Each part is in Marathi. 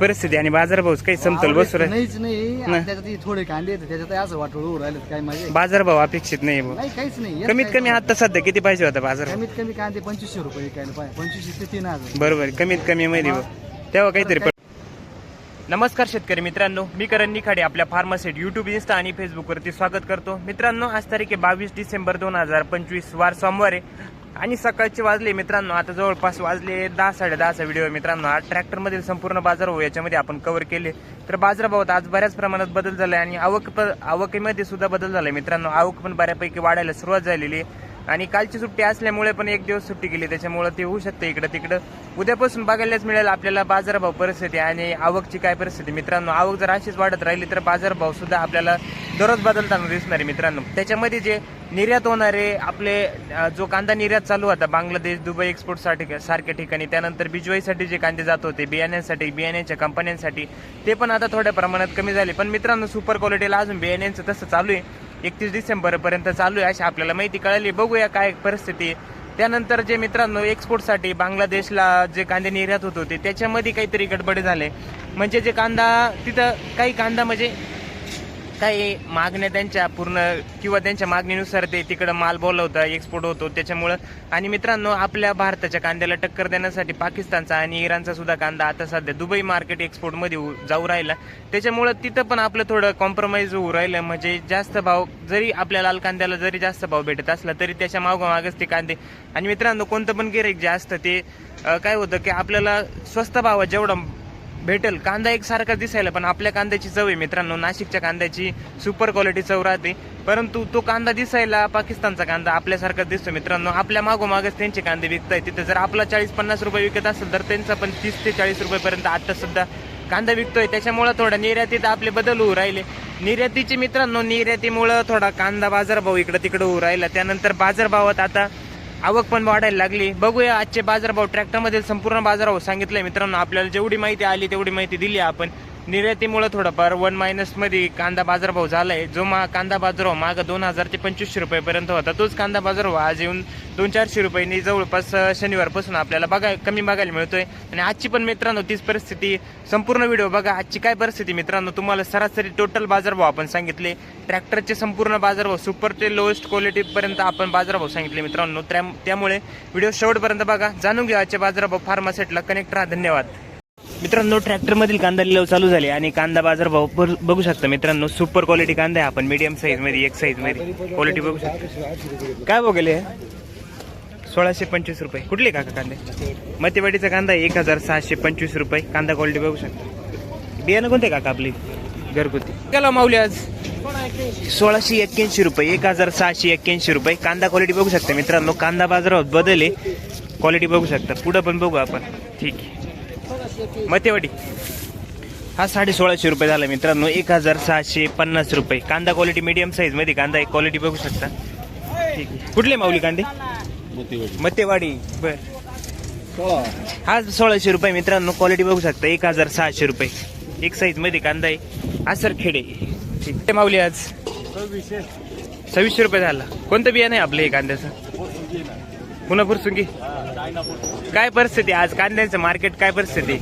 परिस्थिती आणि बाजारभाव काही समतोल बसू राहील? नाहीच नाही. नाही. आणि त्याच्यात हे थोडे कांदे त्याच्यात असं वाटोळ राहिले काय माझे बाजारभाव अपेक्षित नाही बुवा. नाही काहीच नाही. येत कमीत काय कमी आता सध्या किती पाहिजे होता बाजार कमीत कमी कांदे पंचवीसशे रुपये विकायला पाहिजे. पंचवीसशे ते तीन हजार. बरोबर कमीत कमी मध्ये बुवा. तेव्हा काहीतरी नमस्कार शेतकरी मित्रांनो मी करण निखाडे आपल्या फार्मासेट युट्यूब इन्स्टा आणि फेसबुकवरती स्वागत करतो. मित्रांनो आज तारीख आहे बावीस डिसेंबर दोन हजार पंचवीस वार सोमवार आहे. आणि सकाळचे वाजले मित्रांनो आता जवळपास वाजले दहा साडे दहाचा व्हिडिओ मित्रांनो आज ट्रॅक्टरमधील संपूर्ण बाजार हो याच्यामध्ये आपण कव्हर केले. तर बाजारभावात आज बऱ्याच प्रमाणात बदल झालाय आणि आवक आवकेमध्ये सुद्धा बदल झालाय मित्रांनो आवक पण बऱ्यापैकी वाढायला सुरुवात झालेली आहे. आणि कालची सुट्टी असल्यामुळे पण एक दिवस सुट्टी गेली त्याच्यामुळे ते होऊ शकते इकडं तिकडं. उद्यापासून बघायलाच मिळेल आपल्याला बाजारभाव परिस्थिती आणि आवकची काय परिस्थिती. मित्रांनो आवक जर अशीच वाढत राहिली तर बाजारभाव सुद्धा आपल्याला दररोज बदलताना दिसणार आहे मित्रांनो. त्याच्यामध्ये जे निर्यात होणारे आपले जो कांदा निर्यात चालू होता बांगलादेश दुबई एक्सपोर्टसाठी सारख्या ठिकाणी त्यानंतर बिजवाईसाठी जे कांदे जात होते बियाण्यांसाठी बियाण्यांच्या कंपन्यांसाठी ते पण आता थोड्या प्रमाणात कमी झाले. पण मित्रांनो सुपर क्वालिटीला अजून बियाण्यांचं तसं चालू आहे. एकतीस डिसेंबरपर्यंत चालू आहे अशी आपल्याला माहिती कळाली. बघूया काय परिस्थिती. त्यानंतर जे मित्रांनो एक्सपोर्टसाठी बांगलादेशला जे कांदे निर्यात होत होते त्याच्यामध्ये काहीतरी गडबड झाले. म्हणजे जे कांदा तिथं काही कांदा म्हणजे काही मागण्या त्यांच्या पूर्ण किंवा त्यांच्या मागणीनुसार ते तिकडं माल बोलवतं एक्सपोर्ट होतो त्याच्यामुळं. आणि मित्रांनो आपल्या भारताच्या कांद्याला टक्कर देण्यासाठी पाकिस्तानचा आणि इराणचा सुद्धा कांदा आता सध्या दुबई मार्केट एक्सपोर्टमध्ये जाऊ राहिला. त्याच्यामुळं तिथं पण आपलं थोडं कॉम्प्रोमाइज होऊ राहिलं. म्हणजे जास्त भाव जरी आपल्या लाल कांद्याला जरी जास्त भाव भेटत असला तरी त्याच्या मागोमागच ते कांदे. आणि मित्रांनो कोणतं पण गिरेक जे असतं ते काय होतं की आपल्याला स्वस्त भावात जेवढं भेटेल. कांदा एकसारखा दिसायला पण आपल्या कांद्याची चव आहे मित्रांनो. नाशिकच्या कांद्याची सुपर क्वालिटी चव राहते. परंतु तो कांदा दिसायला पाकिस्तानचा कांदा आपल्यासारखाच दिसतो मित्रांनो. आपल्या मागोमागच त्यांचे कांदे विकताय. तिथे जर आपला चाळीस पन्नास रुपये विकत असेल तर त्यांचा पण तीस ते चाळीस रुपयेपर्यंत आत्ता सुद्धा कांदा विकतोय. त्याच्यामुळं थोडा निर्यातीत आपले बदल होऊ राहिले. निर्यातीचे मित्रांनो निर्यातीमुळं थोडा कांदा बाजारभाव इकडं तिकडं होऊ राहिला. त्यानंतर बाजारभावात आता आवक पण वाढायला लागली. बघूया आजचे बाजारभाव. ट्रॅक्टरमधील संपूर्ण बाजारभाव सांगितलंय मित्रांनो. आपल्याला जेवढी माहिती आली तेवढी माहिती दिली आपण. निर्यातीमुळे थोडंफार वन मायनसमध्ये कांदा बाजारभाव झालाय. जो मा कांदा बाजारभाव मागं दोन हजार ते पंचवीसशे रुपयेपर्यंत होता. तोच कांदा बाजारभाव आज येऊन दोन चारशे रुपयांनी जवळपास शनिवारपासून आपल्याला बघा कमी बघायला मिळतोय. आणि आजची पण मित्रांनो तीच परिस्थिती. संपूर्ण व्हिडिओ बघा आजची काय परिस्थिती मित्रांनो? तुम्हाला सरासरी टोटल बाजारभाव आपण सांगितले. ट्रॅक्टरचे संपूर्ण बाजारभाव सुपर ते लोएस्ट क्वालिटीपर्यंत आपण बाजारभाव सांगितले मित्रांनो. त्या- त्यामुळे व्हिडिओ शेवटपर्यंत बघा. जाणून घ्या आजचे बाजारभाव फार्मासेटला. कनेक्ट राहा. धन्यवाद. मित्रांनो ट्रॅक्टर मधील कांदा लिलाव चालू झाले आणि कांदा बाजार भाव बघू शकता मित्रांनो सुपर क्वालिटी कांदा आहे. आपण मीडियम साईजमध्ये एक साईजमध्ये क्वालिटी बघू शकता. काय बघले सोळाशे पंचवीस रुपये. कुठले काका कांदे? मतेवाडीचा कांदा आहे एक हजार सहाशे पंचवीस रुपये. कांदा क्वालिटी बघू शकता. बियाणं कोणते काका आपली? घरगुती. केला माऊली आज? सोळाशे एक्क्याऐंशी रुपये एक हजार सहाशे एक्क्याऐंशी रुपये. कांदा क्वालिटी बघू शकता मित्रांनो कांदा बाजारात बदल आहे. क्वालिटी बघू शकता. पुढं पण बघू आपण. ठीक आहे. मतेवाडी. हा साडे सोळाशे रुपये झाला मित्रांनो. एक हजार सहाशे पन्नास रुपये. कांदा क्वालिटी मीडियम साईजमध्ये कांदा आहे क्वालिटी बघू शकता. ठीक आहे. कुठले माऊली कांदे? मतेवाडी. बर. हा सोळाशे रुपये मित्रांनो. क्वालिटी बघू शकता. एक हजार सहाशे रुपये. एक साईजमध्ये कांदा आहे. आसर खेडे. ठीक. आहे माऊली आज? सव्वीसशे रुपये झाला. कोणतं बियाणं आहे आपलं हे कांद्याचं? पुन्हा फुरसुंगी काय परिस्थिती? आज कांद्यांचं मार्केट काय परिस्थिती?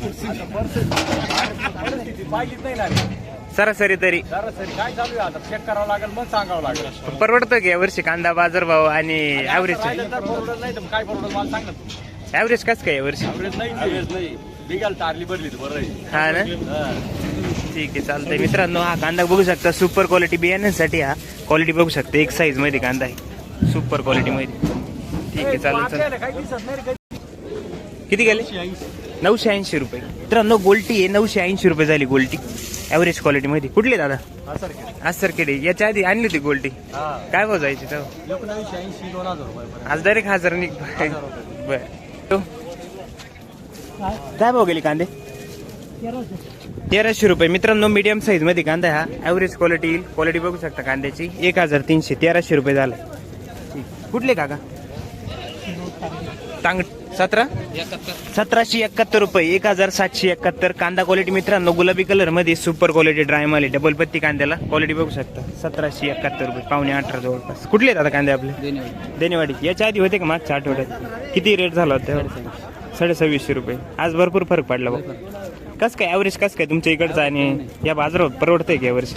सरासरी तरी. काय चालू आता चेक करावं लागेल मग सांगावं लागेल परवडतं की यावर्षी कांदा बाजारभाव आणि ऍव्हरेज काय परवडत ना ऍव्हरेज कस काय यावर्षी? आहे हा ना? ठीक आहे चालतंय. मित्रांनो हा कांदा बघू शकता. सुपर क्वालिटी बियाण्यांसाठी हा. क्वालिटी बघू शकता. एक साईजमध्ये कांदा आहे. सुपर क्वालिटी मध्ये. ठीक आहे चालेल चालेल. किती गेले? नऊशे ऐंशी. रुपये. मित्रांनो गोल्टी आहे. नऊशे ऐंशी रुपये झाली गोल्टी ॲव्हरेज क्वालिटी मध्ये. कुठली दादा? आज सर केडे याच्या आधी आणली होती गोल्टी काय भाव जायची. आज डायरेक्ट हजार निघ. बर. काय भाव गेली कांदे? तेराशे रुपये. मित्रांनो मीडियम साईजमध्ये कांदा हा. ॲव्हरेज क्वालिटी येईल. क्वालिटी बघू शकता कांद्याची. एक हजार तीनशे तेराशे रुपये झालं. कुठले काका? तांग सतरा? सतराशे एकाहत्तर रुपये एक हजार सातशे एकाहत्तर. कांदा क्वालिटी मित्रांनो गुलाबी कलरमध्ये सुपर क्वालिटी ड्राय माल डबल पत्ती कांद्याला क्वालिटी बघू शकता. सतराशे एकाहत्तर रुपये पावणे अठरा जवळपास. कुठले आहेत आता कांदे आपले? देनेवाडी याच्या आधी होते का मागच्या आठवड्यात? किती रेट झाला होता साडे सव्वीसशे रुपये. आज भरपूर फरक पडला बघ. कस काय ॲव्हरेज कस काय तुमच्या इकडचं आणि या बाजारात परवडतंय का यावर्षी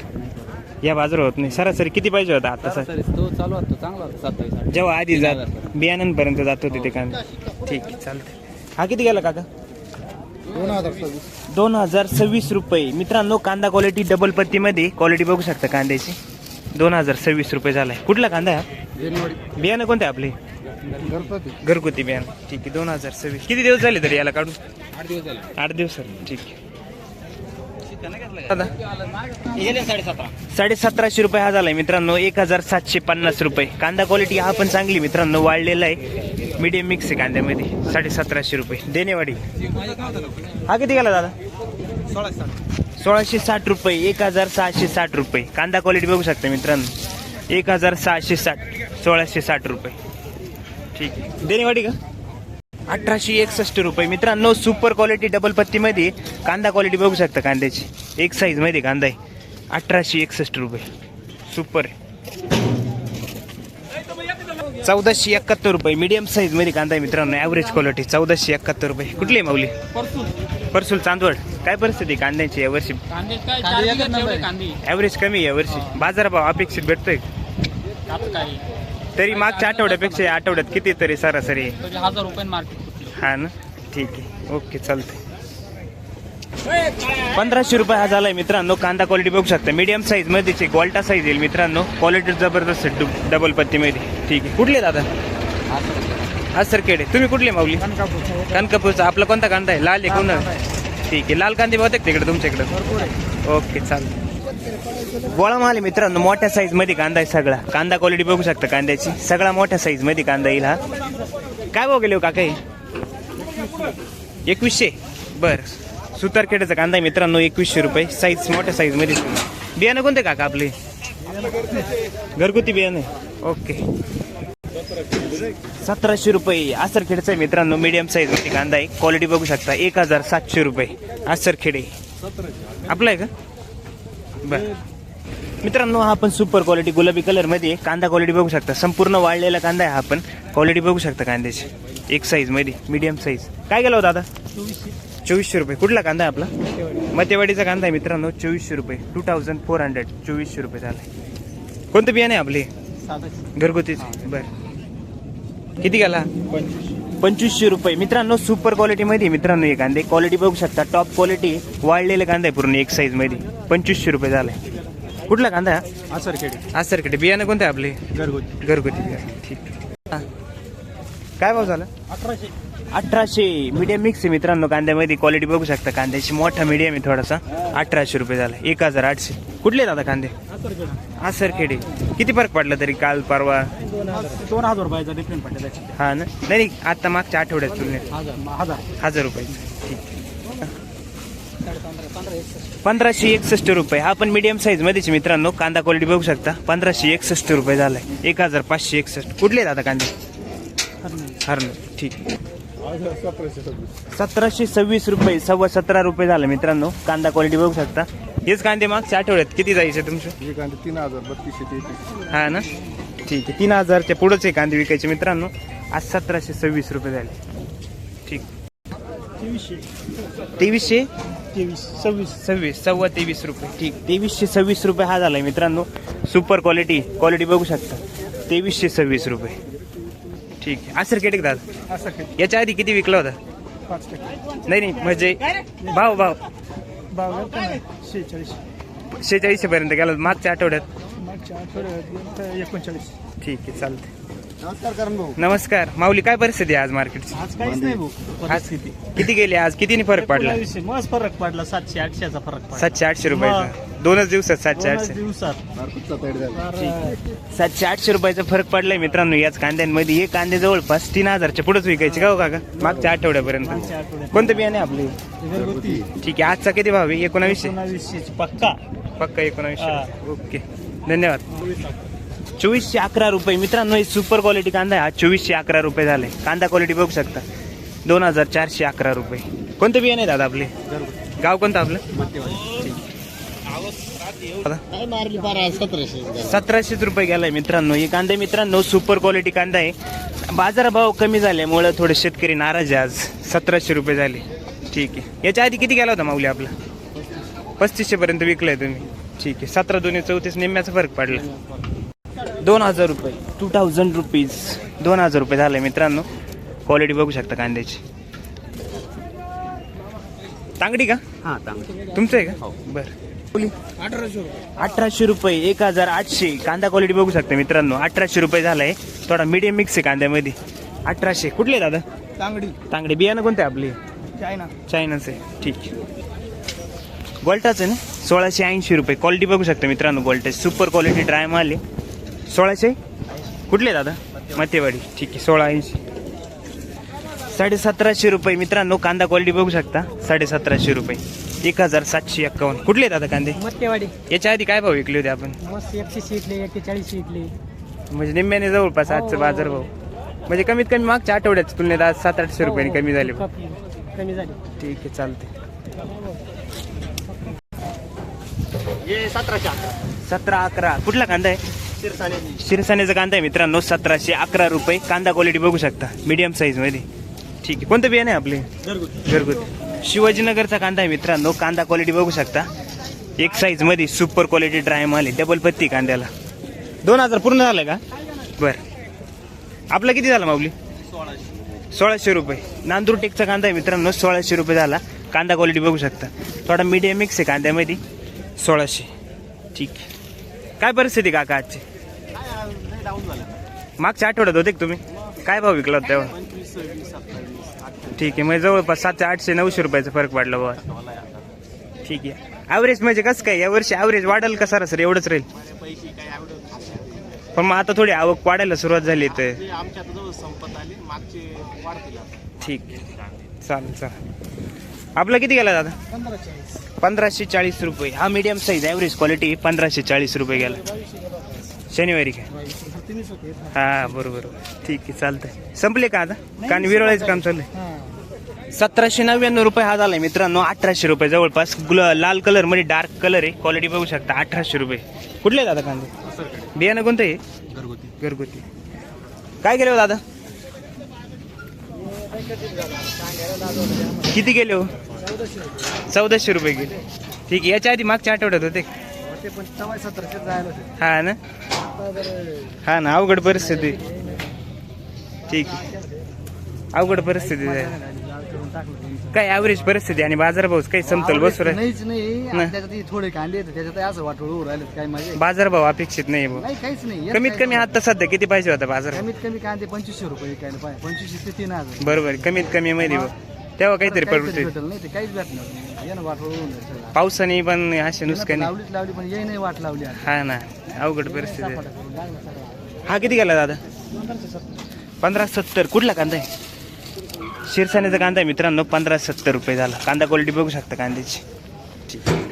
या बाजारात नाही. सरासरी किती पाहिजे होता आता सर? सर तो चालू होता चांगला होता सत्तावीस जेव्हा आधी जात बियाणांपर्यंट जात होते ते कांदे. ठीक आहे चालतंय. हा किती गेला काका? दोन हजार सव्वीस. दोन हजार सव्वीस रुपये. मित्रांनो कांदा क्वालिटी डबल पत्तीमध्ये क्वालिटी बघू शकता कांद्याची. दोन हजार सव्वीस रुपये झालाय. कुठला कांदा आहे हा? बियाणं कोणते आपले? गणपती घरगुती बियाणं. ठीक आहे दोन हजार सव्वीस. किती दिवस झाले तरी याला काढून आठ दिवस झाले. आठ दिवस ठीक आहे. साडे सतराशे रुपये हा झालाय मित्रांनो एक हजार सातशे पन्नास रुपये. कांदा क्वालिटी हा पण चांगली मित्रांनो वाढलेला आहे. मीडियम मिक्स आहे कांद्यामध्ये साडे सतराशे रुपये. देणेवाडी. हा किती गेला दादा? सोळाशे साठ रुपये एक हजार सहाशे साठ रुपये. कांदा क्वालिटी बघू शकता मित्रांनो. एक हजार सहाशे साठ सोळाशे साठ रुपये. ठीक आहे. देणेवाडी का? अठराशे एकसष्ट रुपये. मित्रांनो सुपर क्वालिटी डबल पत्तीमध्ये कांदा क्वालिटी बघू शकता कांद्याची. एक साईजमध्ये कांदा आहे. अठराशे एकसष्ट रुपये. सुपर चौदाशे एकाहत्तर रुपये. मीडियम साईजमध्ये कांदा आहे मित्रांनो. ॲव्हरेज क्वालिटी चौदाशे एकाहत्तर रुपये. कुठली आहे माऊली? परसूल चांदवड. काय परिस्थिती आहे कांद्याची यावर्षी. ॲव्हरेज कमी आहे यावर्षी बाजारभाव अपेक्षित भेटतोय तरी मागच्या आठवड्यापेक्षा या आठवड्यात किती तरी सरासरी. आहे? हजार रुपये मार्केट हा ना? ठीक आहे. ओके चालतंय. पंधराशे रुपये हा झालाय मित्रांनो. कांदा क्वालिटी बघू शकता. मीडियम साईज मध्येचे गोल्टा साईज येईल मित्रांनो. क्वालिटी जबरदस्त आहे डु- डबल पत्तीमध्ये ठीक आहे. कुठले दादा? हा सर केडे तुम्ही कुठले माऊली? कनकापूरचा. आपला कोणता कांदा आहे? लाल आहे कोण ठीक आहे. लाल कांदे बहुतेक तिकडे तुमच्याकडे. ओके चालतं गोळा माल मित्रांनो मोठ्या साईजमध्ये कांदा आहे सगळा. कांदा क्वालिटी बघू शकता कांद्याची. सगळा मोठ्या साईजमध्ये कांदा येईल हा. काय भाव गेले हो काका एकवीसशे? बर. सुतारखेड्याचा कांदा आहे मित्रांनो एकवीसशे रुपये. साईज मोठ्या साईजमध्ये बियाणं कोणते काका आपले? घरगुती बियाणं. ओके. सतराशे रुपये. आसरखेडचा आहे मित्रांनो मीडियम साईजमध्ये कांदा आहे. क्वालिटी बघू शकता. एक हजार सातशे रुपये. आसरखेडे. आपला आहे का? बर. मित्रांनो हा आपण सुपर क्वालिटी गुलाबी कलरमध्ये कांदा क्वालिटी बघू शकता. संपूर्ण वाळलेला कांदा आहे हा आपण क्वालिटी बघू शकता कांद्याची. एक साईजमध्ये मीडियम साईज काय गेला होता दादा? चोवीसशे रुपये. कुठला कांदा आहे आपला? मतेवाडीचा कांदा आहे मित्रांनो चोवीसशे रुपये. टू थाउजंड फोर हंड्रेड चोवीसशे रुपये झालाय कोणतं बियाणे आहे आपले? घरगुतीच. बर. किती गेला? पंचवीसशे रुपये. मित्रांनो सुपर क्वालिटी मध्ये मित्रांनो हे कांदे. क्वालिटी बघू शकता. टॉप क्वालिटी वाढलेले कांदा आहे पूर्ण एक साईजमध्ये. पंचवीसशे रुपये झालाय कुठला कांदा आहे? हा? हा सरकडे बियाणं कोणते आपले? घरगुती. घरगुती बियाणं. ठीक. हा. काय भाव झाला? अठराशे. अठराशे. मीडियम मिक्स आहे मित्रांनो कांद्यामध्ये. क्वालिटी बघू शकता. कांद्याची मोठा मीडियम आहे थोडासा. अठराशे रुपये झाला. एक हजार आठशे. कुठले दादा कांदे? हा सरखेडे किती फरक पडला तरी काल परवा? दोन हजार रुपयाचा डिफरंट पडला त्याच्यात. हा ना. नाही नाही, आता मागच्या आठवड्यात तुलनेत. हजार. हजार. हजार रुपये. ठीक. पंधराशे एकसष्ट रुपये. हा पण मीडियम साईज मध्येच मित्रांनो. कांदा क्वालिटी बघू शकता. पंधराशे एकसष्ट रुपये झालाय. एक हजार पाचशे एकसष्ट. कुठले दादा कांदे? हरण. ठीक. सतराशे सव्वीस रुपये सव्वा सतरा रुपये झालं मित्रांनो. कांदा क्वालिटी बघू शकता. हेच कांदे मागच्या आठवड्यात किती जायचे तुमचे? कांदे तीन हजार बत्तीसशे हा ना? ठीक आहे. तीन हजारच्या पुढंच आहे कांदे विकायचे मित्रांनो. आज सतराशे सव्वीस रुपये झाले. ठीक. तेवीसशे? तेवीस सव्वीस. सव्वीस सव्वा तेवीस रुपये. ठीक. तेवीसशे सव्वीस रुपये हा झालाय मित्रांनो. सुपर क्वालिटी क्वालिटी बघू शकता. तेवीसशे सव्वीस रुपये. ठीक. आहे असर केटे दादा आसरखेड याच्या आधी किती विकला होता? पाच टक्के. नाही नाही. म्हणजे भाव भाव. बावन्न शेहेचाळीस. शेहेचाळीसशे पर्यंत गेला होता मागच्या आठवड्यात. मागच्या आठवड्यात एकोणचाळीस. ठीक आहे चालते नमस्कार करण भाऊ. नमस्कार. माऊली काय परिस्थिती आहे आज मार्केटची आज काहीच नाही भाऊ. परिस्थिती किती गेले? आज कितीने फरक पडला? एकोणावीसशे. मस्त फरक पडला. सातशे आठशेचा फरक पडला. सातशे आठशे रुपयाचा. दोनच दिवसात सातशे दोनच आठशे. दिवसात. सातशे आठशे रुपयाचा फरक पडलाय मित्रांनो याच कांद्यांमध्ये. हे कांदे जवळपास तीन हजारच्या पुढेच विकायचे का हो काका? मागच्या आठवड्यापर्यंत. मागच्या आठवड्यात. कोणतं बियाणे आपले? घरगुती. ठीक आहे. आजचा किती भाव आहे? एकोणावीसशे? एकोणावीसशे पक्का. पक्का एकोणावीसशे. हा. ओके. धन्यवाद. चोवीसशे अकरा रुपये. मित्रांनो हे सुपर क्वालिटी कांदा आहे. हा चोवीसशे अकरा रुपये झाले. कांदा क्वालिटी बघू शकता. दोन हजार चारशे अकरा रुपये. कोणतं बियाणे आहे दादा आपले? गाव कोणतं आपलं? सतराशेच रुपये गेलाय मित्रांनो. हे कांदे मित्रांनो सुपर क्वालिटी कांदा आहे. बाजारभाव कमी झाल्यामुळं थोडे शेतकरी नाराज आहे आज. सतराशे रुपये झाले. ठीक आहे. याच्या आधी किती गेला होता माऊली आपला? पस्तीसशे पर्यंत विकलाय तुम्ही. ठीक आहे. सतरा दोन्ही चौतीस निम्म्याचा फरक पडला. दोन हजार रुपये. टू थाउजंड रुपीज दोन हजार रुपये झाले मित्रांनो. क्वालिटी बघू शकता कांद्याची. तांगडी का? हा चांगलं तुमचं आहे का? बरं. अठराशे रुपये. एक हजार आठशे. कांदा क्वालिटी बघू शकता मित्रांनो. अठराशे रुपये झालाय. थोडा मीडियम मिक्स आहे कांद्यामध्ये. अठराशे. कुठले दादा? तांगडी. तांगडे. बियाणं कोणते आपले? चायना. चायनाच. आहे ठीक. आहे गोल्टाच आहे ना? सोळाशे ऐंशी रुपये. क्वालिटी बघू शकता मित्रांनो. गोल्टा सुपर क्वालिटी ड्राय माल आहे. सोळाशे? कुठले दादा? मतेवाडी. ठीक आहे सोळा ऐंशी साडे सतराशे रुपये. मित्रांनो कांदा क्वालिटी बघू शकता. साडे सतराशे रुपये. एक हजार सातशे एक्कावन्न. कुठले दादा कांदे? मत्तेवाडी याच्या आधी काय भाव विकले होते आपण? मस्त एकशे शिकले एकशे चाळीस शिकले म्हणजे निम्म्याने जवळपास आजचं बाजार भाव. म्हणजे कमीत कमी मागच्या आठवड्याच्या तुलनेत आज सात आठशे रुपयांनी कमी झाले. कमी झाले. ठीक आहे चालते हे सतराशे अकरा. सतरा अकरा. कुठला कांदा आहे? शिरसाने शिरसाण्याचा कांदा आहे मित्रांनो सतराशे अकरा रुपये. कांदा क्वालिटी बघू शकता. मीडियम साईजमध्ये. ठीक आहे. कोणतं बियाणं आहे आपले? घरगुती. शिवाजीनगरचा कांदा आहे मित्रांनो कांदा क्वालिटी बघू शकता. एक साईजमध्ये सुपर क्वालिटी ड्राय माल आहे डबल पत्ती कांद्याला. दोन हजार पूर्ण झालं का? बर. आपला किती झाला माऊली? सोळाशे रुपये. नांदूर टेकचा कांदा आहे मित्रांनो सोळाशे रुपये झाला. कांदा क्वालिटी बघू शकता. थोडा मीडियम मिक्स आहे कांद्यामध्ये. सोळाशे. ठीक आहे. काय परिस्थिती काका आजची? मागच्या आठवड्यात होते का तुम्ही? काय भाव विकला होता तेव्हा? ठीक आहे म्हणजे जवळपास सातशे आठशे नऊशे रुपयाचा फरक पडला बाबा ठीक आहे. ॲव्हरेज म्हणजे कसं काय? यावर्षी ॲव्हरेज वाढेल का सरासरी? एवढंच राहील. पण मग आता थोडी आवक वाढायला सुरुवात झाली तर. ते आमच्या आता जवळ संपत आली मागचे वाढतील आता. ठीक आहे. चालेल चालेल. आपला किती गेला दादा? पंधराशे चाळीस. रुपये. हा मीडियम साईज ॲव्हरेज क्वालिटी पंधराशे चाळीस रुपये गेला. शनिवारी काय हा बरोबर. ठीक आहे चालतंय. संपले का आता? कारण विरळायचं काम चाललंय सतराशे नव्याण्णव रुपये हा झालाय मित्रांनो अठराशे रुपये जवळपास. गुल लाल कलरमध्ये डार्क कलर आहे. क्वालिटी बघू शकता अठराशे रुपये. कुठले दादा कांदे? बियाणं कोणतं आहे? घरगुती. घरगुती. काय केले हो दादा? किती गेले हो? चौदाशे रुपये गेले. ठीक आहे याच्या आधी मागच्या आठवड्यात होते. हा ना? हा ना अवघड परिस्थिती. ठीक आहे. अवघड परिस्थिती आहे. करून टाकलं त्यांचं. काय ॲव्हरेज परिस्थिती आणि बाजारभाव काही समतोल बसू राहील नाहीच नाही थोडे कांदे आहेत त्याच्यात असं वाटोळ राहिले काय माझे बाजारभाव अपेक्षित नाही भाऊ नाही काहीच नाही कमीत कमी आता सध्या किती पाहिजे होता बाजार कमीत कमी कांदे पंचवीसशे रुपये विकायला पाहिजे पंचवीसशे ते तीन हजार बरोबर कमीत कमी मध्ये भाऊ. तेव्हा काहीतरी काहीतरी भेटल नाही ते काहीच भेटणार नाही. ये ना वाट होऊन जाईल सगळं. पावसाने पण असे ये ना नुसकाने लावलीच लावली पण ये नाही वाट लावली आता. हा ना अवघड परिस्थिती आहे. सपाटा करून लागला सगळा. हा किती गेला दादा. पंधरा सत्तर कुठला कांदा आहे शिरसाण्याचा कांदा मित्रांनो पंधरा सत्तर रुपये झाला कांदा क्वालिटी बघू शकता कांद्याची ठीक.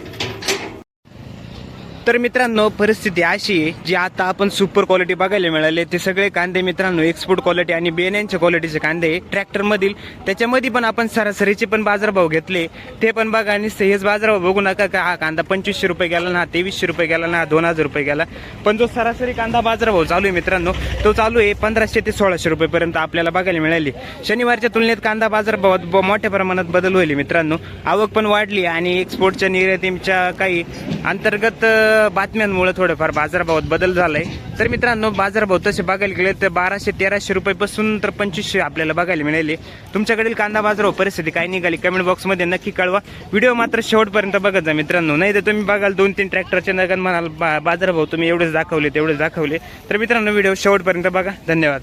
तर मित्रांनो परिस्थिती अशी आहे जी आता आपण सुपर क्वालिटी बघायला मिळाले. ते सगळे कांदे मित्रांनो एक्सपोर्ट क्वालिटी आणि बेन्यांच्या क्वालिटीचे कांदे ट्रॅक्टर ट्रॅक्टरमधील त्याच्यामध्ये पण आपण सरासरीचे पण बाजारभाव घेतले. ते पण बघा आणि सहज बाजारभाव बघू नका का हा कांदा पंचवीसशे रुपये गेला ना तेवीसशे रुपये गेला ना दोन हजार रुपये गेला. पण जो सरासरी कांदा बाजारभाव चालू आहे मित्रांनो तो चालू आहे पंधराशे ते सोळाशे रुपयेपर्यंत आपल्याला बघायला मिळाली. शनिवारच्या तुलनेत कांदा बाजारभावात ब- मोठ्या प्रमाणात बदल होईल मित्रांनो. आवक पण वाढली आणि एक्सपोर्टच्या निर्यातीच्या काही अंतर्गत बातम्यांमुळे थोडंफार बाजारभावात बदल झालाय. तर मित्रांनो बाजारभाव तसे बघायला गेले तर बाराशे तेराशे रुपयेपासून तर पंचवीसशे आपल्याला बघायला मिळाले. तुमच्याकडील कांदा बाजारभाव परिस्थिती काय निघाली? कमेंट बॉक्समध्ये नक्की कळवा. व्हिडिओ मात्र शेवटपर्यंत बघत जा मित्रांनो. नाही तर तुम्ही बघाल दोन तीन ट्रॅक्टरचे नगन म्हणाल बा- बाजारभाव तुम्ही एवढेच दाखवले तेवढेच दाखवले. तर मित्रांनो व्हिडिओ शेवटपर्यंत बघा. धन्यवाद.